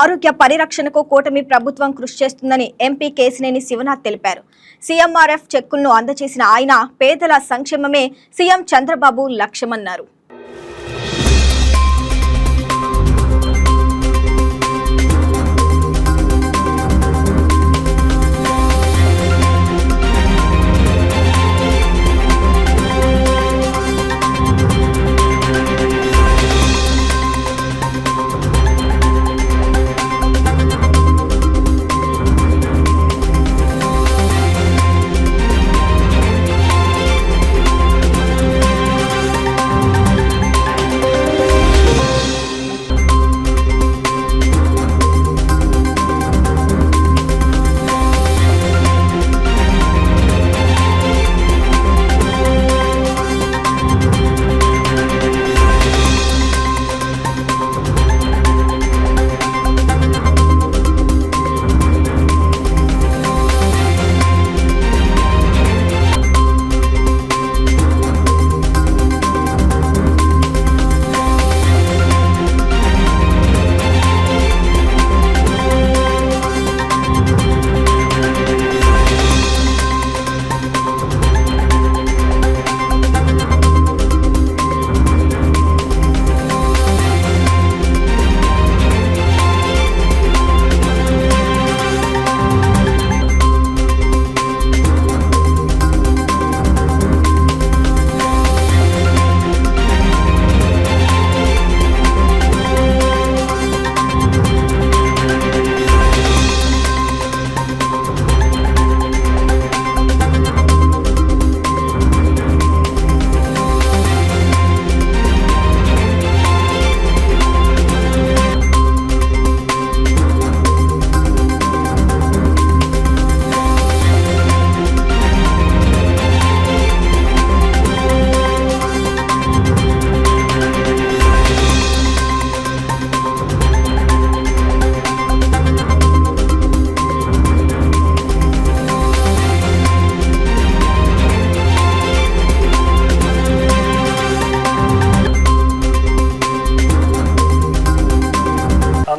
ఆరోగ్య పరిరక్షణకు కూటమి ప్రభుత్వం కృషి చేస్తుందని ఎంపీ కేసినేని శివనాథ్ తెలిపారు. సీఎంఆర్ఎఫ్ చెక్కులను అందజేసిన ఆయన పేదల సంక్షేమమే సీఎం చంద్రబాబు లక్ష్యమన్నారు.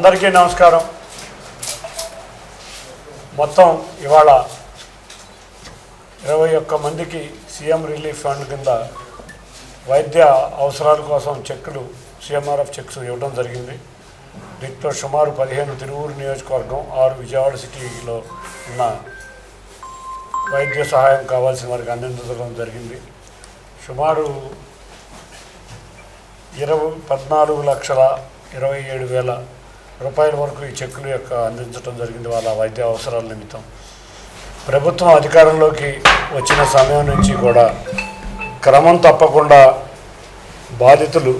అందరికీ నమస్కారం. మొత్తం ఇవాళ ఇరవై ఒక్క మందికి సీఎం రిలీఫ్ ఫండ్ కింద వైద్య అవసరాల కోసం చెక్కులు సీఎంఆర్ఎఫ్ చెక్స్ ఇవ్వడం జరిగింది. దీంట్లో సుమారు పదిహేను తిరువూరు నియోజకవర్గం ఆరు విజయవాడ సిటీలో ఉన్న వైద్య సహాయం కావాల్సిన వారికి అందించడం జరిగింది. సుమారు ఇరవై పద్నాలుగు లక్షల ఇరవై ఏడు వేల రూపాయల వరకు ఈ చెక్కులు యొక్క అందించడం జరిగింది వాళ్ళ వైద్య అవసరాల నిమిత్తం. ప్రభుత్వం అధికారంలోకి వచ్చిన సమయం నుంచి కూడా క్రమం తప్పకుండా బాధితులు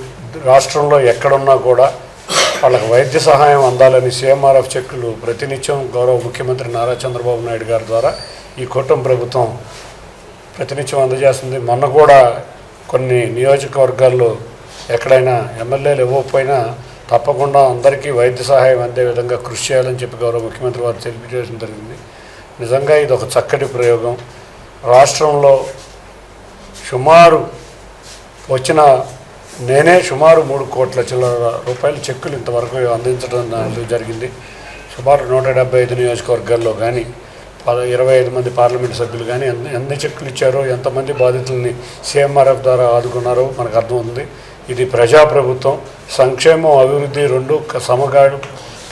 రాష్ట్రంలో ఎక్కడున్నా కూడా వాళ్ళకి వైద్య సహాయం అందాలని సీఎంఆర్ఎఫ్ చెక్కులు ప్రతినిత్యం గౌరవ ముఖ్యమంత్రి నారా చంద్రబాబు నాయుడు గారి ద్వారా ఈ కూటమి ప్రభుత్వం ప్రతినిత్యం అందజేస్తుంది. మొన్న కూడా కొన్ని నియోజకవర్గాల్లో ఎక్కడైనా ఎమ్మెల్యేలు ఇవ్వకపోయినా తప్పకుండా అందరికీ వైద్య సహాయం అందే విధంగా కృషి చేయాలని చెప్పి గౌరవ ముఖ్యమంత్రి వారు తెలియజేయడం జరిగింది. నిజంగా ఇది ఒక చక్కటి ప్రయోగం. రాష్ట్రంలో సుమారు వచ్చిన నేనే సుమారు మూడు కోట్ల చిల్లర రూపాయల చెక్కులు ఇంతవరకు అందించడం జరిగింది. సుమారు నూట డెబ్బై ఐదు నియోజకవర్గాల్లో కానీ పద ఇరవై ఐదు మంది పార్లమెంటు సభ్యులు కానీ ఎన్ని ఎన్ని చెక్కులు ఇచ్చారో ఎంతమంది బాధితుల్ని సీఎంఆర్ఎఫ్ ద్వారా ఆదుకున్నారో మనకు అర్థం ఉంది ఇది ప్రజాప్రభుత్వం. సంక్షేమం అభివృద్ధి రెండు క- సమగాడు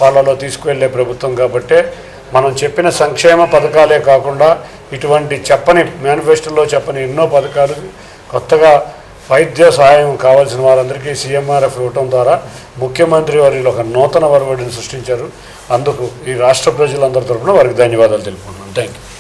పాలలో తీసుకువెళ్ళే ప్రభుత్వం కాబట్టే మనం చెప్పిన సంక్షేమ పథకాలే కాకుండా ఇటువంటి చెప్పని మేనిఫెస్టోలో చెప్పని ఎన్నో పథకాలు కొత్తగా వైద్య సహాయం కావాల్సిన వారందరికీ సీఎంఆర్ఎఫ్ ఇవ్వటం ద్వారా ముఖ్యమంత్రి వారిలో ఒక నూతన వరవడిని సృష్టించారు. అందుకు ఈ రాష్ట్ర ప్రజలందరి తరఫున వారికి ధన్యవాదాలు తెలుపుకుంటున్నాను. Thank you